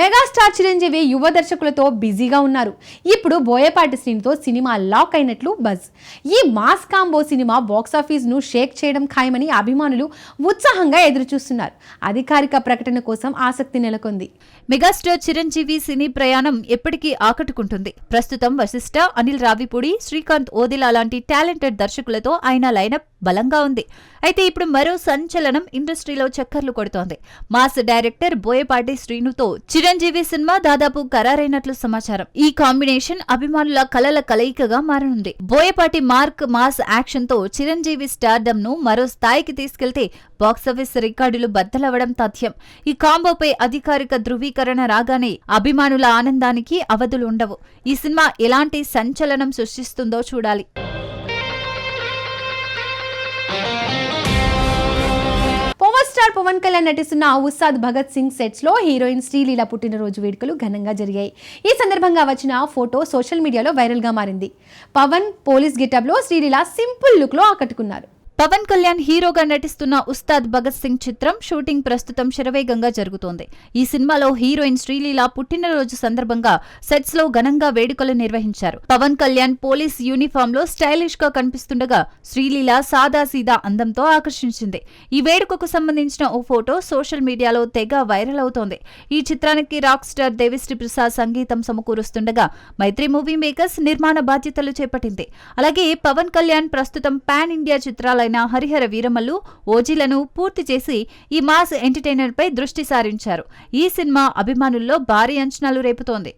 Megastar Chiranjeevi యువ దర్శకులతో బిజీగా ఉన్నారు. ఇప్పుడు బోయపాటి శ్రీనితో సినిమా లాక్ అయినట్లు బజ్. ఈ మాస్ కాంబో సినిమా బాక్సాఫీస్ను షేక్ చేయడం ఖాయమని అభిమానులు ఉత్సాహంగా ఎదురుచూస్తున్నారు. అధికారిక ప్రకటన కోసం ఆసక్తి నెలకొంది. మెగాస్టార్ చిరంజీవి సినీ ప్రయాణం ఎప్పటికీ ఆకట్టుకుంటుంది. ప్రస్తుతం వశిష్ఠ అనిల్ రావిపూడి శ్రీకాంత్ ఓదిలా లాంటి టాలెంటెడ్ దర్శకులతో ఆయన లైనప్ బలంగా ఉంది. అయితే ఇప్పుడు మరో సంచలనం ఇండస్ట్రీలో చక్కర్లు కొడుతోంది. మాస్ డైరెక్టర్ బోయపాటి శ్రీనుతో చిరంజీవి సినిమా దాదాపు ఖరారైనట్లు సమాచారం. ఈ కాంబినేషన్ అభిమానుల కలల కలయికగా మారనుంది. బోయపాటి మార్క్ మాస్ యాక్షన్తో చిరంజీవి స్టార్డమ్ను మరో స్థాయికి తీసుకెళ్తే బాక్సాఫీస్ రికార్డులు బద్దలవడం తథ్యం. ఈ కాంబోపై అధికారిక ధృవీకరణ రాగానే అభిమానుల ఆనందానికి అవధులు ఉండవు ఈ సినిమా ఎలాంటి సంచలనం సృష్టిస్తుందో చూడాలి. పవర్ పవన్ కళ్యాణ్ నటిస్తున్న ఉస్తాద్ భగత్ సింగ్ సెట్స్లో హీరోయిన్ శ్రీలీల పుట్టినరోజు వేడుకలు ఘనంగా జరిగాయి. ఈ సందర్భంగా వచ్చిన ఫోటో సోషల్ మీడియాలో వైరల్గా మారింది. పవన్ పోలీస్ గెటప్లో శ్రీలీల సింపుల్ లుక్లో ఆకట్టుకున్నారు. పవన్ కళ్యాణ్ హీరోగా నటిస్తున్న ఉస్తాద్ భగత్ సింగ్ చిత్రం షూటింగ్ ప్రస్తుతం శరవేగంగా జరుగుతోంది. ఈ సినిమాలో హీరోయిన్ శ్రీలీల పుట్టినరోజు సందర్భంగా సెట్స్లో ఘనంగా వేడుకలు నిర్వహించారు. పవన్ కళ్యాణ్ పోలీస్ యూనిఫామ్లో స్టైలిష్గా కనిపిస్తుండగా శ్రీలీల సాదాసీదా అందంతో ఆకర్షించింది. ఈ వేడుకకు సంబంధించిన ఓ ఫోటో సోషల్ మీడియాలో తెగ వైరల్ అవుతోంది. ఈ చిత్రానికి రాక్ స్టార్ దేవిశ్రీ ప్రసాద్ సంగీతం సమకూరుస్తుండగా మైత్రి మూవీ మేకర్స్ నిర్మాణ బాధ్యతలు చేపట్టింది. అలాగే పవన్ కళ్యాణ్ ప్రస్తుతం పాన్ ఇండియా చిత్రాలైన హరిహర వీరమల్లు ఓజీలను పూర్తి చేసి ఈ మాస్ ఎంటర్టైనర్ పై దృష్టి సారించారు. ఈ సినిమా అభిమానుల్లో భారీ అంచనాలు రేపుతోంది.